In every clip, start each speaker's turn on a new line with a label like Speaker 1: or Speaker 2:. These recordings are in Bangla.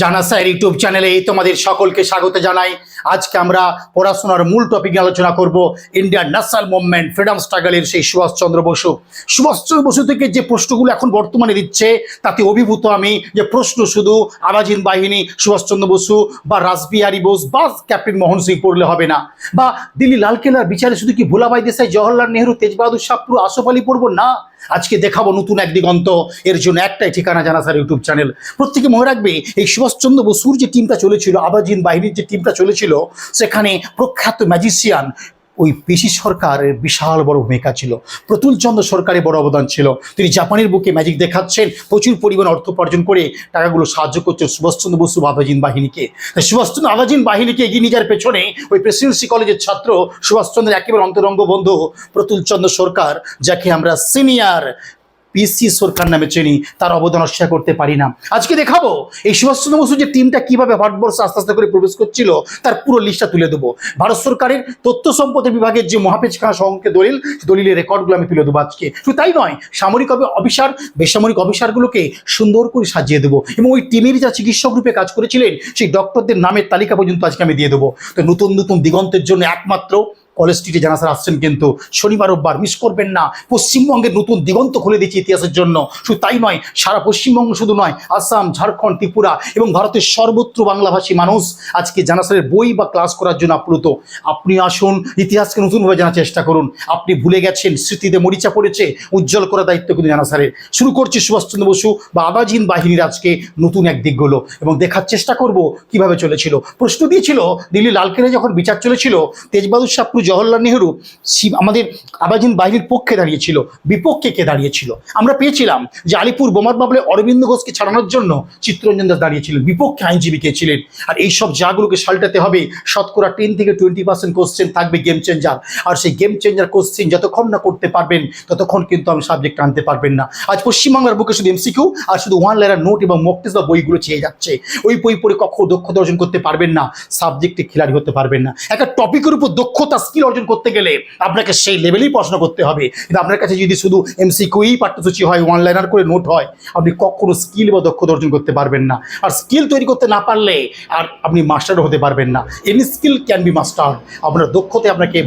Speaker 1: জানা স্যার ইউটিউব চ্যানেলে তোমাদের সকলকে স্বাগত জানাই। আজকে আমরা পড়াশোনার মূল টপিক আলোচনা করব ইন্ডিয়ান ন্যাশনাল মুভমেন্ট ফ্রিডম স্ট্রাগলের সেই সুভাষচন্দ্র বসু। সুভাষচন্দ্র বসু থেকে যে প্রশ্নগুলো এখন বর্তমানে দিচ্ছে, তাতে অভিভূত আমি যে প্রশ্ন শুধু আবাজিন বাহিনী, সুভাষচন্দ্র বসু বা রাসবিহারী বোস বা ক্যাপ্টেন মোহন সিং পড়লে হবে না। বা দিল্লি লালকেল্লার বিচারে শুধু কি ভোলাবাই দেশাই, জওহরলাল নেহরু, তেজবাহাদুর শাহ পুরো আসফ আলী পড়ব? না। আজকে দেখাবো নতুন এক দিগন্ত। এর জন্য একটাই ঠিকানা জানা স্যার ইউটিউব চ্যানেল। প্রত্যেকে মনে রাখবে, এই সুভাষচন্দ্র বসুর যে টিমটা চলেছিল, আবাজিন বাহিনীর যে টিমটা চলেছিল, সেখানে প্রখ্যাত ম্যাজিশিয়ান ওই পিসি সরকারের বিশাল বড় ভূমিকা ছিল। প্রতুলচন্দ্র সরকারের বড় অবদান ছিল। তিনি জাপানের বুকে ম্যাজিক দেখাচ্ছেন, প্রচুর পরিমাণ অর্থ উপার্জন করে টাকাগুলো সাহায্য করছেন সুভাষচন্দ্র বসু আবাজিন বাহিনীকে। সুভাষচন্দ্র আবাজিন বাহিনীকে এগিয়ে নিয়ে যাওয়ার পেছনে ওই প্রেসিডেন্সি কলেজের ছাত্র সুভাষচন্দ্রের একেবারে অন্তরঙ্গ বন্ধু প্রতুলচন্দ্র সরকার, যাকে আমরা সিনিয়র পিসি সরকার নামে চিনি, তার অবদান অস্বীকার করতে পারি না। আজকে দেখাবো, এই সুভাষচন্দ্র বসু যে টিমটা কীভাবে ভারতবর্ষে আস্তে আস্তে করে প্রবেশ করছিল, তার পুরো লিস্টটা তুলে দেবো। ভারত সরকারের তথ্য সম্পদের বিভাগের যে মহাপেজ খানা সংখ্যে দলিল, দলিলের রেকর্ডগুলো আমি তুলে দেবো আজকে। শুধু তাই নয়, সামরিক অফি- অফিসার, বেসামরিক অফিসারগুলোকে সুন্দর করে সাজিয়ে দেবো। এবং ওই টিমের যা চিকিৎসক রূপে কাজ করেছিলেন, সেই ডক্টরদের নামের তালিকা পর্যন্ত আজকে আমি দিয়ে দেবো। তো নতুন নতুন দিগন্তের জন্য একমাত্র কলেজ স্ট্রিটে জানা স্যার আসছেন কিন্তু শনিবার, রোববার মিস করবেন না। পশ্চিমবঙ্গের নতুন দিগন্ত খুলে দিচ্ছে ইতিহাসের জন্য। শুধু তাই নয়, সারা পশ্চিমবঙ্গ শুধু নয়, আসাম, ঝাড়খণ্ড, ত্রিপুরা এবং ভারতের সর্বত্র বাংলাভাষী মানুষ আজকে জানা স্যারের বই বা ক্লাস করার জন্য আপ্লুত। আপনি আসুন, ইতিহাসকে নতুনভাবে জানার চেষ্টা করুন। আপনি ভুলে গেছেন, স্মৃতিতে মরিচা পড়েছে, উজ্জ্বল করার দায়িত্ব কিন্তু জানা স্যারের শুরু করছি সুভাষচন্দ্র বসু বা আবাজিন বাহিনীর আজকে নতুন এক দিকগুলো এবং দেখার চেষ্টা করব কীভাবে চলেছিল। প্রশ্ন দিয়েছিল দিল্লি লালকেল্লা যখন বিচার চলেছিল, তেজবাহাদুর শাহপুর জওহরলাল নেহরু আমাদের আবাজিন বাহিনীর পক্ষে দাঁড়িয়েছিল, বিপক্ষে কে দাঁড়িয়েছিল? আমরা পেয়েছিলাম যে আলিপুর বোমার বাবলে অরবিন্দ ঘোষকে ছাড়ানোর জন্য চিত্তরঞ্জন দাস দাঁড়িয়েছিলেন। বিপক্ষে আইনজীবী কে ছিলেন? আর এই সব জাগুলোকে সাল্টাতে হবে। শতকরা টেন থেকে টোয়েন্টি পার্সেন্ট কোশ্চেন থাকবে গেম চেঞ্জার আর সেই গেম চেঞ্জার কোশ্চেন যতক্ষণ না করতে পারবেন, ততক্ষণ কিন্তু আমি সাবজেক্ট আনতে পারবেন না। আজ পশ্চিমবাংলার বুকে শুধু এমসিকিউ আর শুধু ওয়ান লেয়ার নোট এবং মক বা বইগুলো চেয়ে যাচ্ছে। ওই বই পড়ে কখনো দক্ষতা অর্জন করতে পারবেন না। সাবজেক্টে খেলাড়ি হতে পারবেন না। একটা টপিকের উপর দক্ষতা অর্জন করতে গেলে আপনাকে সেই লেভেলেই পড়াশোনা করতে হবে। কিন্তু আপনার কাছে যদি শুধু এমসিকিউই পাঠ্যসূচি হয় ওয়ান লাইনার করে নোট হয়, আপনি কখনো স্কিল বা দক্ষতা অর্জন করতে পারবেন না। আর স্কিল তৈরি করতে না পারলে আর আপনি মাস্টারও হতে পারবেন না। Any skill can be master আপনার দক্ষতে আপনাকে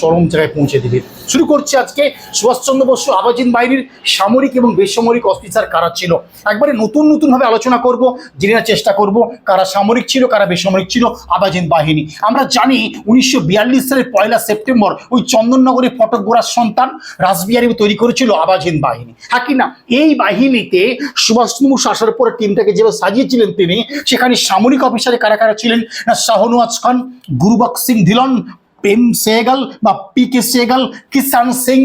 Speaker 1: চরম জায়গায় পৌঁছে দিবে। শুরু করছি আজকে সুভাষচন্দ্র বসু, আবাজিন বাহিনীর সামরিক এবং বেসামরিক অফিসার কারা ছিল? একবারে নতুন নতুনভাবে আলোচনা করব, জেনে চেষ্টা করব কারা সামরিক ছিল, কারা বেসামরিক ছিল, আবাজিন বাহিনী। আমরা জানি উনিশশো বিয়াল্লিশ সালের পয়লা সেপ্টেম্বর ওই চন্দননগরের ফটক গোড়ার সন্তান রাসবিহারী তৈরি করেছিল আবাজিন বাহিনী। হ্যাঁ কি না? এই বাহিনীতে সুভাষচন্দ্র বসু আসার পরে টিমটাকে যেভাবে সাজিয়েছিলেন তিনি, সেখানে সামরিক অফিসারে কারা কারা ছিলেন? না শাহনওয়াজ খান গুরুবক সিং ধিলন প্রেম সেহগাল বা P K Sehgal Kishan Singh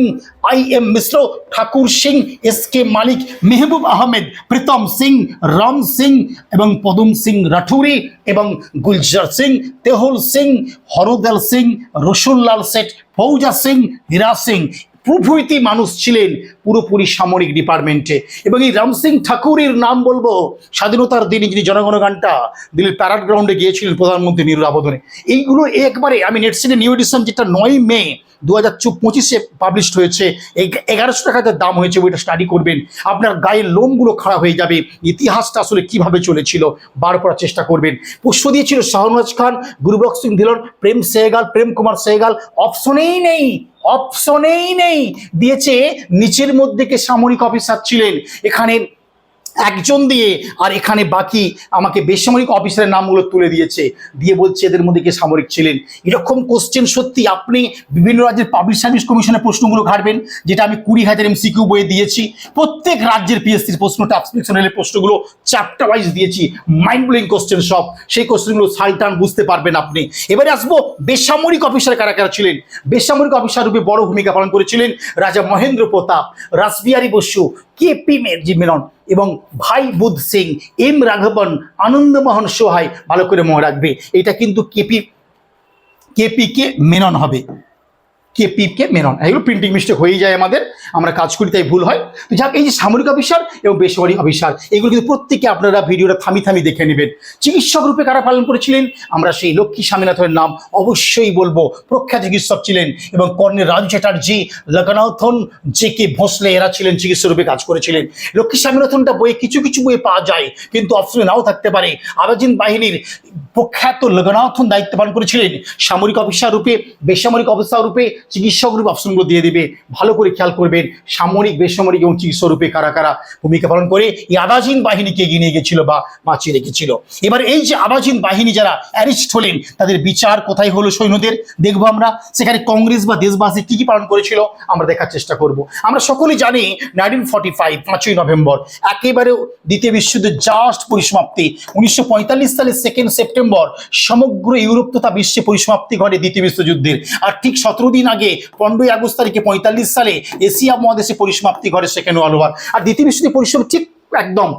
Speaker 1: I M Mishra Thakur Singh S K Malik Mehboob Ahmed Pritam Singh Ram Singh এবং পদম সিং রাঠুরি এবং গুলজার সিং তেহুল সিং হরদল সিং রসুল্লাল শেঠ ফৌজা সিং হীরা সিং প্রভৃতি মানুষ ছিলেন পুরোপুরি সামরিক ডিপার্টমেন্টে। এবং এই রাম সিং ঠাকুরের নাম বলব, স্বাধীনতার দিনে যিনি জনগণ গানটা দিল্লির প্যারাড গ্রাউন্ডে গিয়েছিলেন প্রধানমন্ত্রী নিরুর আবেদনে। এইগুলো একবারে, আমি নেটসিনে নিউ এডিশন যেটা নয় মে দু হাজার পঁচিশে পাবলিশড হয়েছে, এগ- এগারোশো টাকা যার দাম হয়েছে ওইটা স্টাডি করবেন। আপনার গায়ের লোমগুলো খারাপ হয়ে যাবে, ইতিহাসটা আসলে কীভাবে চলেছিল, বার করার চেষ্টা করবেন। প্রশ্ন দিয়েছিল শাহনওয়াজ খান গুরুবক সিং ধিলন, প্রেম সেহগাল, প্রেম কুমার সেহগাল অপশনেই নেই। অপশনেই নেই। দিয়েছে নিচের মধ্যে কে সামরিক অফিসার ছিলেন। এখানে একজন দিয়ে, আর এখানে বাকি আমাকে বেসামরিক অফিসারের নামগুলো তুলে দিয়েছে। দিয়ে বলছে এদের মধ্যে কে সামরিক ছিলেন। এরকম কোশ্চেন সত্যি আপনি বিভিন্ন রাজ্যের পাবলিক সার্ভিস কমিশনের প্রশ্নগুলো ঘাটবেন যেটা আমি কুড়ি হাজার এমসিকিউ বইয়ে দিয়েছি। প্রত্যেক রাজ্যের পিএসসির প্রশ্ন ট্রান্সমিশনের প্রশ্নগুলো চ্যাপ্টার ওয়াইজ দিয়েছি। মাইন্ড ব্লোয়িং কোশ্চেন সব। সেই কোশ্চেনগুলো সালটান বুঝতে পারবেন আপনি। এবারে আসব, বেসামরিক অফিসার কারা কারা ছিলেন? বেসামরিক অফিসার রূপে বড় ভূমিকা পালন করেছিলেন রাজা মহেন্দ্র প্রতাপ, রাসবিহারী বসু, কে পি মেরজি মেনন এবং ভাই বুধ সিং, এম রাঘবন, আনন্দমোহন সোহাই, ভালো করে মনে রাখবে। এটা কিন্তু কেপি কেপি কে মেনন হবে। K P K Menon. এগুলো প্রিন্টিং মিস্টেক হয়েই যায় আমাদের, আমরা কাজ করি তাই ভুল হয়। তো যাক, এই যে সামরিক অফিসার এবং বেসরকারি অফিসার, এগুলো কিন্তু প্রত্যেকে আপনারা ভিডিওটা থামি থামি দেখে নেবেন। চিকিৎসক রূপে কারা পালন করেছিলেন? আমরা সেই লক্ষ্মী স্বামীনাথনের নাম অবশ্যই বলব। প্রখ্যাত চিকিৎসক ছিলেন এবং colonel Raju Chatterjee Loganathan J K Bhonsle এরা ছিলেন, চিকিৎসক রূপে কাজ করেছিলেন। লক্ষ্মী স্বামীনাথনটা বইয়ে কিছু কিছু বইয়ে পাওয়া যায়, কিন্তু অপশনে নাও থাকতে পারে। আবাজিন বাহিনীর প্রখ্যাত লগনাথন দায়িত্ব পালন করেছিলেন সামরিক অফিসার রূপে, বেসামরিক অফিসার রূপে চিকিৎসক রূপে অপশনগুলো দিয়ে দেবে, ভালো করে খেয়াল করবেন, সামরিক, বেসামরিক এবং চিকিৎসক রূপে কারা কারা ভূমিকা পালন করে। এই আবাজিন বাহিনীকে এগিয়ে নিয়ে গেছিল বা বাঁচিয়ে রেখেছিল। এবার এই যে আবাজিন বাহিনী যারা অ্যারেস্ট হলেন, তাদের বিচার কোথায় হলো সৈন্যদের দেখব আমরা। সেখানে কংগ্রেস বা দেশবাসী কি কি পালন করেছিল, আমরা দেখার চেষ্টা করব। আমরা সকলেই জানি নাইনটিন ফর্টি ফাইভ, পাঁচই নভেম্বর একেবারে দ্বিতীয় বিশ্বযুদ্ধের জাস্ট পরিসমাপ্তি। উনিশশো পঁয়তাল্লিশ সালের সেকেন্ড সেপ্টেম্বর সমগ্র ইউরোপ তথা বিশ্বে পরিসমাপ্তি ঘটে দ্বিতীয় বিশ্বযুদ্ধের। আর ঠিক সতেরো দিন আগে পনেরোই আগস্ট তারিখে পঁয়তাল্লিশ সালে এশিয়া মহাদেশে পরিসমাপ্তি ঘটে সেকেন্ড ওয়ার্ল্ড ওয়ার আর দ্বিতীয় বিশ্বযুদ্ধের পরিসমাপ্তি ঠিক একদম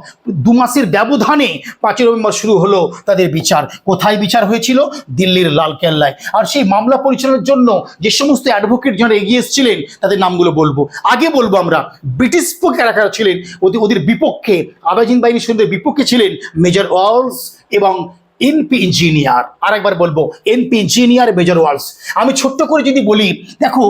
Speaker 1: দু মাসের ব্যবধানে পাঁচই নভেম্বর শুরু হলো তাদের বিচার। কোথায় বিচার হয়েছিল? দিল্লির লালকেল্লায়। আর সেই মামলা পরিচালনার জন্য যে সমস্ত অ্যাডভোকেট যারা এগিয়ে এসেছিলেন, তাদের নামগুলো বলব। আগে বলব আমরা, ব্রিটিশ কারা কারা ছিলেন, ওদের ওদের বিপক্ষে, আবাজিন বাহিনীর সঙ্গে বিপক্ষে ছিলেন মেজর ওয়ালস এবং এনপি ইঞ্জিনিয়ার আরেকবার বলব এনপি ইঞ্জিনিয়ার মেজর ওয়ালস আমি ছোট্ট করে যদি বলি দেখো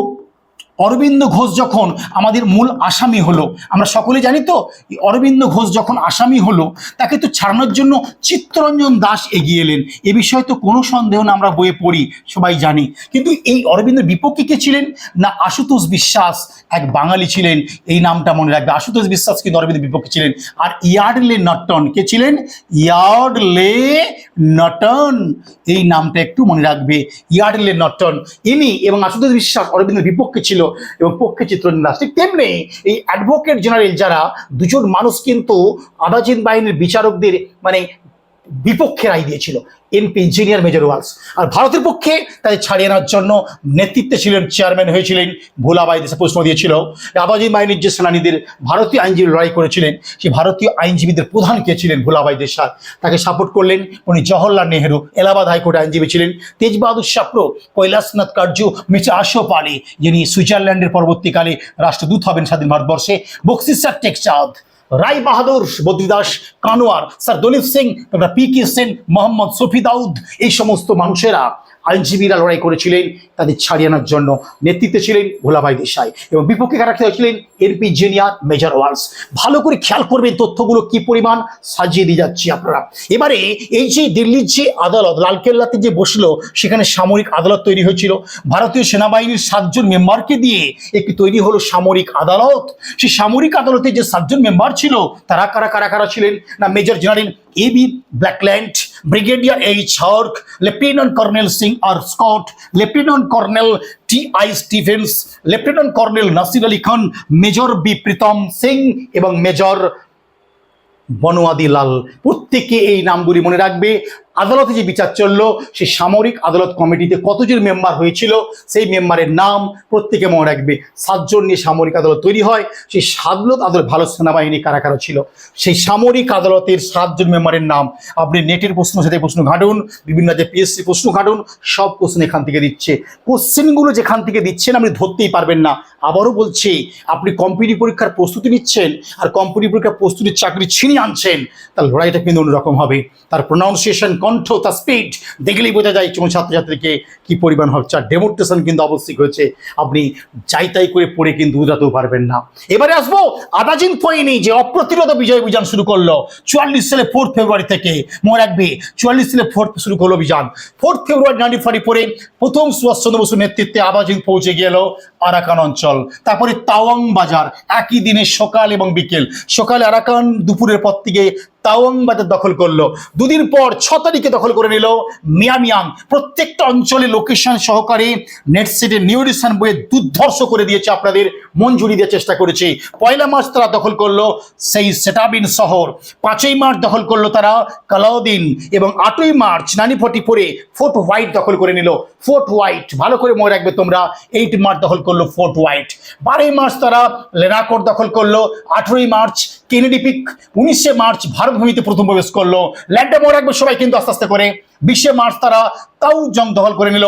Speaker 1: অরবিন্দ ঘোষ যখন আমাদের মূল আসামি হলো, আমরা সকলে জানি তো অরবিন্দ ঘোষ যখন আসামি হলো, তাকে তো ছাড়ানোর জন্য চিত্তরঞ্জন দাস এগিয়ে এলেন। এ বিষয়ে তো কোনো সন্দেহ না আমরা বইয়ে পড়ি, সবাই জানি। কিন্তু এই অরবিন্দের বিপক্ষে কে ছিলেন? না আশুতোষ বিশ্বাস, এক বাঙালি ছিলেন, এই নামটা মনে রাখবে। আশুতোষ বিশ্বাস কিন্তু অরবিন্দের বিপক্ষে ছিলেন। আর ইয়ার্ডলে নটন, কে ছিলেন? Yardley Norton. এই নামটা একটু মনে রাখবে। ইয়ার্ডলে নটন, ইনি এবং আশুতোষ বিশ্বাস অরবিন্দের বিপক্ষে ছিল। এবং পক্ষে চিত্র দাস ঠিক তেমনি এই অ্যাডভোকেট জেনারেল যারা, দুজন মানুষ কিন্তু আদাজিন বাহিনীর বিচারকদের মানে বিপক্ষে রায় দিয়েছিল এনপি ইঞ্জিনিয়ার মেজর ওয়ালস আর ভারতের পক্ষে তাদের ছাড়িয়ে আনার জন্য নেতৃত্বে ছিলেন চেয়ারম্যান হয়েছিলেন ভোলাবাই, দেশে প্রশ্ন দিয়েছিল। আবাজিন বাহিনীর যে সেনানীদের ভারতীয় আইনজীবী লড়াই করেছিলেন, সেই ভারতীয় আইনজীবীদের প্রধান কে ছিলেন ভোলাবাই দেশার? তাকে সাপোর্ট করলেন উনি জওহরলাল নেহেরু, এলাহাবাদ হাইকোর্টে আইনজীবী ছিলেন। তেজ বাহাদুর শাপ্রো কৈলাসনাথ কার্জু মিস্টার আশফ আলী, যিনি সুইজারল্যান্ডের পরবর্তীকালে রাষ্ট্রদূত হবেন স্বাধীন ভারতবর্ষে। বক্সিসার টেকচাঁদ। রায় বাহাদুর বদ্রিদাস কানোয়ার, স্যার দলিপ সিং তারপরে পি কে সেন, মোহাম্মদ সফি দাউদ, এই সমস্ত মানুষেরা আইনজীবীরা লড়াই করেছিলেন, তাদের ছাড়িয়ে আনার জন্য নেতৃত্বে ছিলেন ভোলাভাই দেশাই এবং বিপক্ষে কারা ছিলেন? এনপি জেনিয়ার মেজর ওয়ালস ভালো করে খেয়াল করবেন তথ্যগুলো কি পরিমাণ, সাজিয়ে দিয়ে যাচ্ছি আপনারা। এবারে এই যে দিল্লির যে আদালত, লালকেল্লাতে যে বসল, সেখানে সামরিক আদালত তৈরি হয়েছিল। ভারতীয় সেনাবাহিনীর সাতজন মেম্বারকে দিয়ে একটি তৈরি হলো সামরিক আদালত। সেই সামরিক আদালতে যে সাতজন মেম্বার ছিল, তারা কারা কারা কারা ছিলেন? না, major general A B Blackland, brigadier H Hawk, lieutenant colonel Singh R Scott, lieutenant colonel T I Stevens, lieutenant colonel Nasir Ali Khan, major B Pritam Singh এবং মেজর বনোয়াদি লাল। প্রত্যেকে এই নামগুলি মনে রাখবে। আদালতে যে বিচার চলল, সেই সামরিক আদালত কমিটিতে কতজন মেম্বার হয়েছিল, সেই মেম্বারের নাম প্রত্যেকে মনে রাখবে। সাতজন নিয়ে সামরিক আদালত তৈরি হয়, সেই সাদলত আদালত ভারত সেনাবাহিনী কারা কারা ছিল। সেই সামরিক আদালতের সাতজন মেম্বারের নাম। আপনি নেটের প্রশ্ন সাথে প্রশ্ন ঘাটুন, বিভিন্ন যে পিএসসি প্রশ্ন ঘাটুন, সব কোশ্চেন এখান থেকে দিচ্ছে। কোশ্চেনগুলো যেখান থেকে দিচ্ছেন, আপনি ধরতেই পারবেন না। আবারও বলছি, আপনি কম্পিটিভ পরীক্ষার প্রস্তুতি নিচ্ছেন, আর কম্পিটিভ পরীক্ষার প্রস্তুতির চাকরি ছিনিয়ে আনছেন, তার লড়াইটা কিন্তু অন্যরকম হবে। তার প্রোনাউন্সিয়েশন কণ্ঠ, তার স্পিড দেখলেই বোঝা যায় কোন ছাত্রছাত্রীকে কি পরিমাণ হচ্ছে। আর ডেমোট্রেশন কিন্তু আবশ্যিক হয়েছে। আপনি যাই তাই করে পড়ে কিন্তু উদাতেও পারবেন না। এবারে আসব আদাজিন পয়নি যে অপ্রতিরোধ বিজয় অভিযান শুরু করল। চুয়াল্লিশ সালে ফোর্থ ফেব্রুয়ারি থেকে। মনে রাখবে, চুয়াল্লিশ সালে ফোর্থ শুরু করল অভিযান। ফোর্থ ফেব্রুয়ারি নাইনটিন ফর্টি ফোরে প্রথম সুভাষচন্দ্র বসুর নেতৃত্বে আবাজিন পৌঁছে গেল আরাকান অঞ্চল। তারপরে তাওয়াং বাজার। একই দিনে সকাল এবং বিকেল। সকালে আরাকান দুপুরের পর থেকে তাওয়াং বাজার দখল করল। দুদিন পর ছ তারিখে দখল করে নিল মিয়ামিয়াং প্রত্যেকটা অঞ্চলে লোকেশন সহকারে নেট সেটে নিউডিশন বইয়ে দুর্ধর্ষ করে দিয়েছে আপনাদের জুড়িয়ে দেওয়ার চেষ্টা করেছে। পয়লা মার্চ তারা দখল করল সেই সেটাবিন শহর। পাঁচই মার্চ দখল করল তারা কালাউদ্দিন এবং আটই মার্চ নানি ফর্টি ফোরে ফোর্ট হোয়াইট দখল করে নিল। ফোর্ট হোয়াইট, ভালো করে মনে রাখবে তোমরা এইট মার্চ দখল করল ফোর্ট হোয়াইট। বারোই মার্চ তারা লেনাকোট দখল করল। আঠেরোই মার্চ কেনেডি পিক, উনিশে মার্চ ভারত ভূমিতে প্রথম প্রবেশ করল। ল্যান্ডে মনে রাখবে সবাই কিন্তু আস্তে আস্তে করে। বিশে মার্চ তারা তাও জং দখল করে নিল।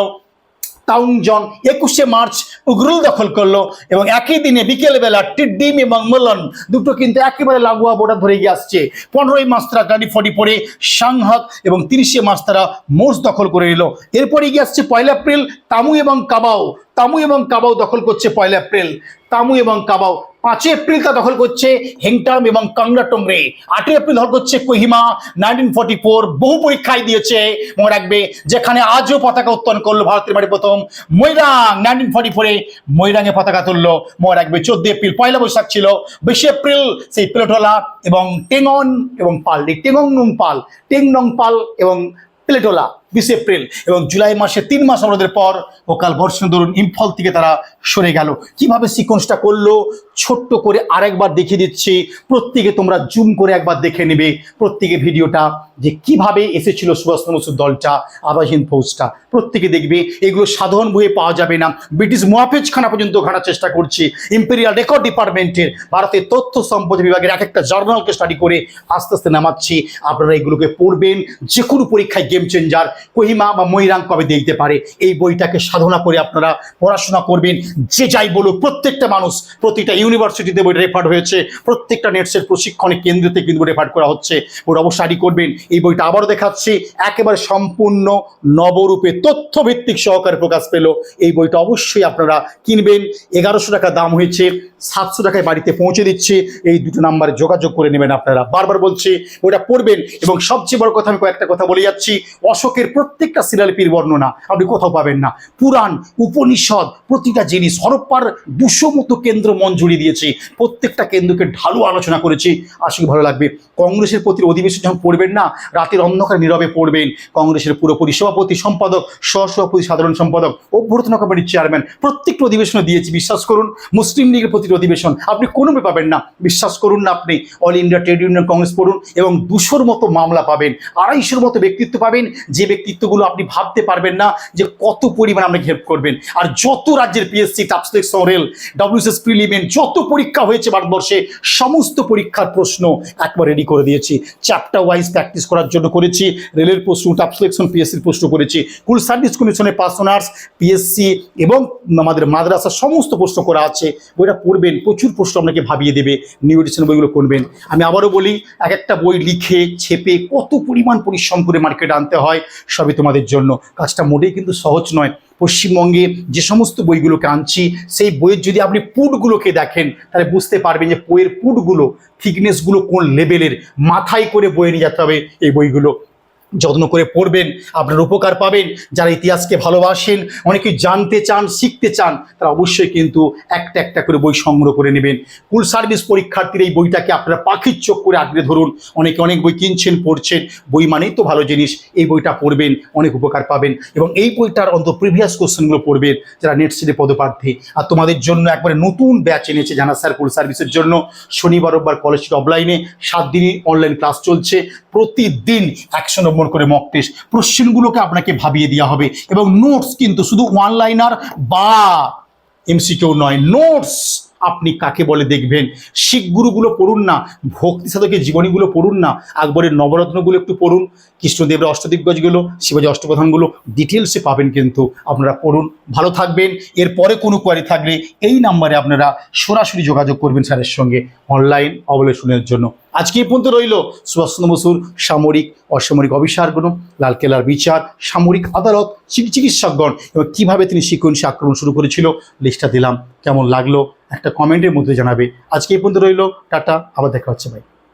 Speaker 1: তাউংজন একুশে মার্চ উগ্রুল দখল করল এবং একই দিনে বিকেলবেলা টিড্ডিম এবং মলন দুটো কিন্তু একেবারে লাগোয়া বোর্ডার ধরে গিয়ে আসছে। পনেরোই মার্চ তারা গাড়ি ফটি পরে সাংহাক এবং তিরিশে মার্চ তারা মোর্স দখল করে নিল। এরপরে গিয়ে আসছে পয়লা এপ্রিল, তামু এবং কাবাও। তামু এবং কাবাও দখল করছে পয়লা এপ্রিল। তামু এবং কাবাও পাঁচই এপ্রিল তা দখল করছে হেংটাম এবং কাংরা টংরে আটই এপ্রিল দখল করছে কোহিমা। নাইনটিন ফর্টি ফোর বহু পরীক্ষায় দিয়েছে। মনে রাখবে, যেখানে আজও পতাকা উত্তোলন করল ভারতের বাড়ি প্রথম ময়রাং। নাইনটিন ফর্টি ফোরে ময়রাঙে পতাকা তুললো। মনে রাখবে চোদ্দ এপ্রিল পয়লা বৈশাখ ছিল। বিশে এপ্রিল সেই প্লেটোলা এবং টেঙ্গন এবং পাল। টেঙ্গং নং পাল টেং নং পাল এবং প্লেটোলা। বিশ এপ্রিল এবং জুলাই মাসে তিন মাস অবরোধের পর ওকাল বর্ষণ ধরুন ইম্ফল থেকে তারা সরে গেল। কীভাবে সিকোয়েন্সটা করল? ছোট্ট করে আরেকবার দেখিয়ে দিচ্ছি। প্রত্যেকে তোমরা জুম করে একবার দেখে নেবে। প্রত্যেকে ভিডিওটা যে কীভাবে এসেছিল সুভাষ বসুর দলটা আবাসহীন ফৌজটা প্রত্যেকে দেখবে, এগুলো সাধারণ বইয়ে পাওয়া যাবে না। ব্রিটিশ মুহাফেজখানা পর্যন্ত ঘাটার চেষ্টা করছি। ইম্পেরিয়াল রেকর্ড ডিপার্টমেন্টের, ভারতের তথ্য সম্পদ বিভাগের এক একটা জার্নালকে স্টাডি করে আস্তে আস্তে নামাচ্ছি। আপনারা এগুলোকে পড়বেন। যে কোনো পরীক্ষায় গেম চেঞ্জার কোহিমা বা ময়রাং কবে দেখতে পারে? এই বইটাকে সাধনা করে আপনারা পড়াশোনা করবেন। যে যাই বলুক, প্রত্যেকটা মানুষ প্রতিটা ইউনিভার্সিটিতে বই রেফার হয়েছে, প্রত্যেকটা নেটসের প্রশিক্ষণে কেন্দ্রতে কিন্তু রেফার করা হচ্ছে। ওর স্টাডি করবেন। এই বইটা আবারও দেখাচ্ছি, একেবারে সম্পূর্ণ নবরূপে তথ্যভিত্তিক সহকারে প্রকাশ পেল। এই বইটা অবশ্যই আপনারা কিনবেন। এগারোশো টাকা দাম হয়েছে, সাতশো টাকায় বাড়িতে পৌঁছে দিচ্ছি। এই দুটো নাম্বারে যোগাযোগ করে নেবেন আপনারা। বারবার বলছি ওটা পড়বেন। এবং সবচেয়ে বড় কথা আমি কয়েকটা কথা বলে যাচ্ছি। অশোকের প্রত্যেকটা শিলালিপির বর্ণনা আপনি কোথাও পাবেন না। পুরাণ, উপনিষদ, প্রতিটা জিনিস, হরপ্পার দুশো মতো কেন্দ্র জুড়িয়ে দিয়েছি। প্রত্যেকটা কেন্দ্রকে ঢালু আলোচনা করেছি। আশা ভালো লাগবে, কংগ্রেসের প্রতি অধিবেশন যখন পড়বেন না, রাতের অন্ধকার নীরবে পড়বেন। কংগ্রেসের পুরোপুরি সভাপতি, সম্পাদক সহসভাপতি সাধারণ সম্পাদক, অভ্যর্থনা কমিটির চেয়ারম্যান প্রত্যেকটা অধিবেশনে দিয়েছি, বিশ্বাস করুন। মুসলিম লীগের প্রতি অধিবেশন আপনি কোনো পাবেন না। বিশ্বাস করুন না আপনি, All India Trade Union Congress পড়ুন এবং দুশোর মতো মামলা পাবেন, আড়াইশোর মতো ব্যক্তিত্ব পাবেন। যে ব্যক্তিত্বগুলো আপনি ভাবতে পারবেন না যে কত পরিমাণ আপনাকে হেল্প করবেন। আর যত রাজ্যের পিএসসি টাপসলেক্স রেল ডব্লিউসিএস প্রিলিমেন্ট যত পরীক্ষা হয়েছে ভারতবর্ষে, সমস্ত পরীক্ষার প্রশ্ন একবার রেডি করে দিয়েছি। চ্যাপ্টার ওয়াইজ প্র্যাকটিস করার জন্য করেছি রেলের প্রশ্ন টাপ সিলেকশন পিএসসির প্রশ্ন করেছি কুল সার্ভিস কমিশনের পাস অনার্স পিএসসি এবং আমাদের মাদ্রাসা সমস্ত প্রশ্ন করা আছে, বইটা পড়বেন, প্রচুর প্রশ্ন আপনাকে ভাবিয়ে দেবে নিউ এডিশন বইগুলো করবেন আমি আবারও বলি, এক একটা বই লিখে, ছেপে কত পরিমাণ পরিশ্রম করে মার্কেটে আনতে হয় সবই তোমাদের জন্য। কাজটা মোটেই কিন্তু সহজ নয়। পশ্চিমবঙ্গে যে সমস্ত বইগুলোকে আনছি, সেই বইয়ের যদি আপনি পুটগুলোকে দেখেন, তাহলে বুঝতে পারবেন যে বইয়ের পুটগুলো থিকনেসগুলো কোন লেভেলের মাথায় করে বয়ে নিয়ে যেতে হবে এই বইগুলো। যত্ন করে পড়বেন, আপনার উপকার পাবেন, যারা ইতিহাসকে ভালোবাসেন, অনেকে জানতে চান, শিখতে চান, তারা অবশ্যই কিন্তু একটা একটা করে বই সংগ্রহ করে নেবেন। কুল সার্ভিস পরীক্ষার্থীর এই বইটাকে আপনারা পাখির চোখ করে আঁকড়ে ধরুন, অনেকে অনেক বই কিনছেন, পড়ছেন, বই মানেই তো ভালো জিনিস, এই বইটা পড়বেন, অনেক উপকার পাবেন এবং এই বইটার অন্ত প্রিভিয়াস কোশ্চেনগুলো পড়বেন, যারা নেট সিটে পদপ্রার্থী। আর তোমাদের জন্য একবারে নতুন ব্যাচ এনেছে জানা স্যার কুল সার্ভিসের জন্য। শনিবার, রোববার কলেজ অফলাইনে সাত দিনই অনলাইন ক্লাস চলছে। প্রতিদিন একশো নম্বর করে মক টেস্ট কোশ্চেনগুলোকে আপনাকে ভাবিয়ে দেওয়া হবে। এবং নোটস কিন্তু শুধু ওয়ান লাইনার বা এমসিকিউ নয় নোটস আপনি কাকে বলে দেখবেন? শিখ গুরুগুলো পড়ুন না ভক্তি সাধকের জীবনীগুলো পড়ুন না, আকবরের নবরত্নগুলো একটু পড়ুন, কৃষ্ণদেবের অষ্টদিগ্গজগুলো শিবাজী অষ্টপ্রধানগুলো ডিটেলসে পাবেন কিন্তু আপনারা পড়ুন। ভালো থাকবেন। এরপরে কোনো কোয়ারি থাকলে এই নাম্বারে আপনারা সরাসরি যোগাযোগ করবেন স্যারের সঙ্গে অনলাইন অবলেশনের জন্য। আজকে এই পর্যন্ত রইল সুভাষচন্দ্র বসুর সামরিক অসামরিক অভিসারগুলো লালকেল্লার বিচার, সামরিক আদালত, চিকি- চিকিৎসকগণ, এবং কীভাবে তিনি সিকোয়েন্সি আক্রমণ শুরু করেছিল লিস্টটা দিলাম। কেমন লাগল? একটা কমেন্টের মধ্যে জানাবে। আজকে এই পর্যন্ত রইল। টাটা, আবার দেখা হচ্ছে ভাই